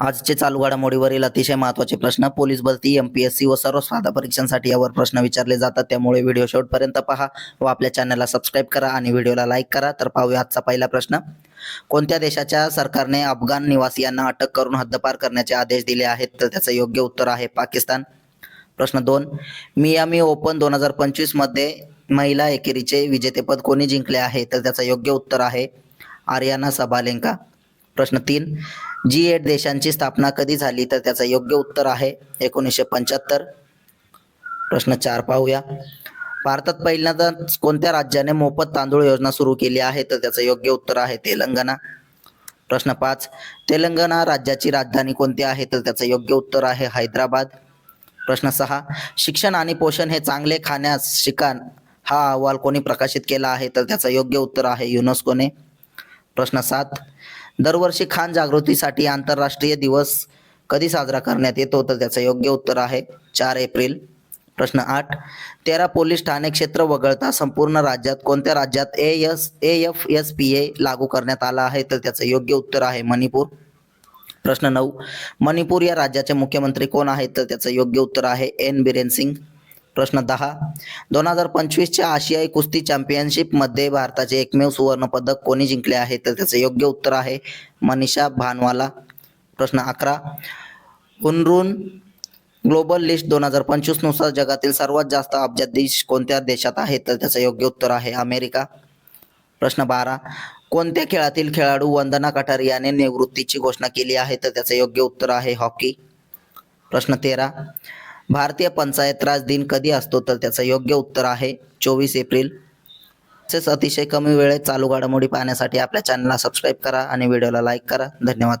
आजचे चालू घडामोडीवरील अतिशय महत्त्वाचे प्रश्न. पोलीस भरती एम पी एस सी व सर्व स्पर्धा परीक्षांसाठी यावर प्रश्न विचारले जातात. त्यामुळे व्हिडिओ शेवटपर्यंत पहा व आपल्या चॅनलला सबस्क्राईब करा आणि व्हिडिओला लाईक करा. तर पाहूया आजचा पहिला प्रश्न. कोणत्या देशाच्या सरकारने अफगाण निवासियांना अटक करून हद्दपार करण्याचे आदेश दिले आहेत? तर त्याचं योग्य उत्तर आहे पाकिस्तान. प्रश्न दोन. मियामी ओपन दोन हजार पंचवीसमध्ये महिला एकेरीचे विजेतेपद कोणी जिंकले आहे? तर त्याचं योग्य उत्तर आहे आर्याना सबालेंका प्रश्न तीन जी एट देशांची स्थापना कधी झाली तर त्याचं योग्य उत्तर आहे? एकोणीसशे पंच्याहत्तर. प्रश्न चार पाहूया. भारतात पहिल्यांदा कोणत्या राज्याने मोफत तांदूळ योजना सुरू केली आहे तर त्याचं योग्य उत्तर आहे तेलंगणा? प्रश्न पाच तेलंगणा राज्याची राजधानी कोणती आहे तर त्याचं योग्य उत्तर आहे हैदराबाद. प्रश्न सहा शिक्षण आणि पोषण हे चांगले खाण्यास शिकान हा अहवाल कोणी प्रकाशित केला आहे तर त्याचं योग्य उत्तर आहे युनेस्कोने. प्रश्न सात दरवर्षी खान जागृतीसाठी आंतरराष्ट्रीय दिवस कधी साजरा करण्यात येतो? तर त्याचं योग्य उत्तर आहे चार एप्रिल. प्रश्न आठ. तेरा पोलीस ठाणे क्षेत्र वगळता संपूर्ण राज्यात कोणत्या राज्यात A S A F S P A लागू करण्यात आला आहे? तर त्याचं योग्य उत्तर आहे मणिपूर. प्रश्न नऊ. मणिपूर या राज्याचे मुख्यमंत्री कोण आहेत? तर त्याचं योग्य उत्तर आहे एन. बिरेन सिंग. प्रश्न दहा. दोन हजार पंचवीसच्या आशियाई कुस्ती चॅम्पियनशिपमध्ये भारताचे एकमेव सुवर्णपदक कोणी जिंकले आहे? तर त्याचं योग्य उत्तर आहे मनीषा भानवाला. प्रश्न अकरा. हुनरून ग्लोबल लिस्ट दोन हजार पंचवीसनुसार जगातील सर्वात जास्त अब्जाधीश कोणत्या देशात आहे? तर त्याचं योग्य उत्तर आहे अमेरिका. प्रश्न बारा. कोणत्या खेळातील खेळाडू वंदना कटारियाने निवृत्तीची घोषणा केली आहे? तर त्याचं योग्य उत्तर आहे हॉकी. प्रश्न तेरा. भारतीय पंचायत राज दिन कधी असतो तर त्याचं योग्य उत्तर आहे चोवीस एप्रिल. तसेच अतिशय कमी वेळेत चालू घडामोडी पाहण्यासाठी आपल्या चॅनलला सबस्क्राईब करा आणि व्हिडिओला लाईक करा. धन्यवाद.